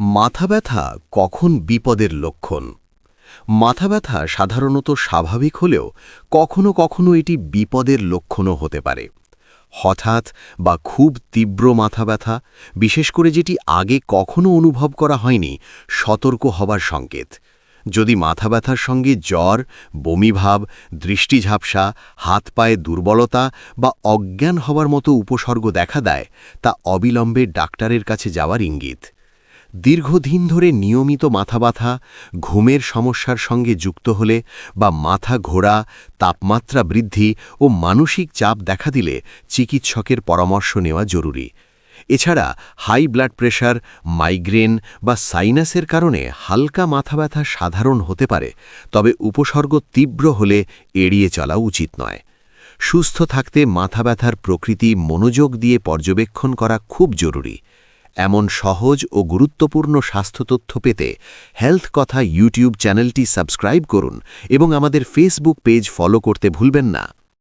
মাথা ব্যথা কখন বিপদের লক্ষণ? মাথা ব্যথা সাধারণত স্বাভাবিক হলেও কখনো কখনো এটি বিপদের লক্ষণও হতে পারে। হঠাৎ বা খুব তীব্র মাথা ব্যথা, বিশেষ করে যেটি আগে কখনো অনুভব করা হয়নি, সতর্ক হবার সংকেত। যদি মাথা ব্যথার সঙ্গে জ্বর বমিভাব দৃষ্টি ঝাপসা, হাত পায়ে দুর্বলতা বা অজ্ঞান হওয়ার মতো উপসর্গ দেখা দেয়, তা অবিলম্বে ডাক্তারের কাছে যাওয়ার ইঙ্গিত। দীর্ঘদিন ধরে নিয়মিত মাথা ব্যথা, ঘুমের সমস্যার সঙ্গে যুক্ত হলে বা মাথা ঘোরা, তাপমাত্রা বৃদ্ধি ও মানসিক চাপ দেখা দিলে চিকিৎসকের পরামর্শ নেওয়া জরুরি। এছাড়া হাই ব্লাড প্রেশার, মাইগ্রেন বা সাইনাসের কারণে হালকা মাথা ব্যথা সাধারণ হতে পারে, তবে উপসর্গ তীব্র হলে এড়িয়ে চলা উচিত নয়। সুস্থ থাকতে মাথা ব্যথার প্রকৃতি মনোযোগ দিয়ে পর্যবেক্ষণ করা খুব জরুরি। এমন সহজ ও গুরুত্বপূর্ণ স্বাস্থ্য তথ্য পেতে হেলথ কথা ইউটিউব চ্যানেলটি সাবস্ক্রাইব করুন এবং আমাদের ফেসবুক পেজ ফলো করতে ভুলবেন না।